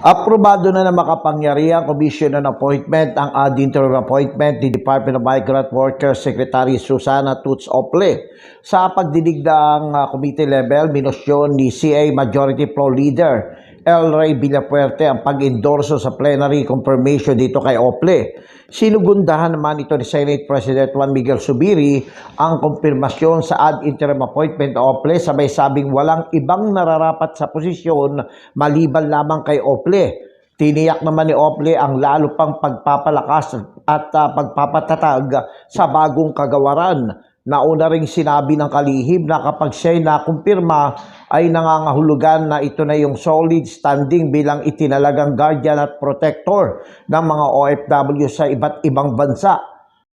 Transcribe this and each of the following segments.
Aprobado na ng makapangyarihang Commission on Appointment ang ad interim appointment ni Department of Migrant Workers Secretary Susana Tuts Ople. Sa pagdinig ng uh, committee level, minusyon ni CA Majority Floor Leader El Ray Villapuerte ang pag-endorso sa plenary confirmation dito kay Ople. Sinugundahan naman ito ni Senate President Juan Miguel Subiri ang kumpirmasyon sa ad interim appointment ni Ople sabay sabing walang ibang nararapat sa posisyon maliban lamang kay Ople. Tiniyak naman ni Ople ang lalo pang pagpapalakas at ah, pagpapatatag sa bagong kagawaran. Nauna ring sinabi ng kalihim na kapag siya'y nakumpirma ay nangangahulugan na ito na yung solid standing bilang itinalagang guardian at protector ng mga OFW sa iba't ibang bansa.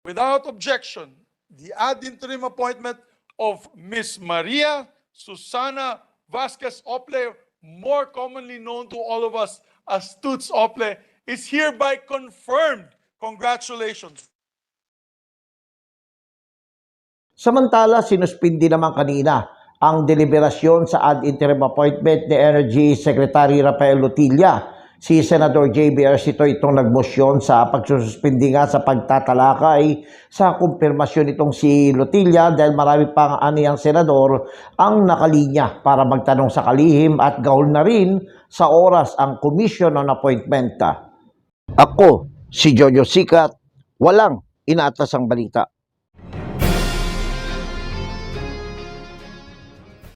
Without objection, the ad interim appointment of Miss Maria Susana Vasquez Ople, more commonly known to all of us as Toots Ople, is hereby confirmed. Congratulations. Samantala, sinuspindi naman kanina ang deliberasyon sa ad interim appointment ni Energy Secretary Rafael Lutilla. Si Senador JBR Sito itong nagmosyon sa pagsususpindi nga sa pagtatalakay sa kumpirmasyon itong si Lutilla dahil marami pang aniyang senador ang nakalinya para magtanong sa kalihim at gahol na rin sa oras ang Commission on Appointment. Ako, si Jojo Sikat, walang inaatas ang balita.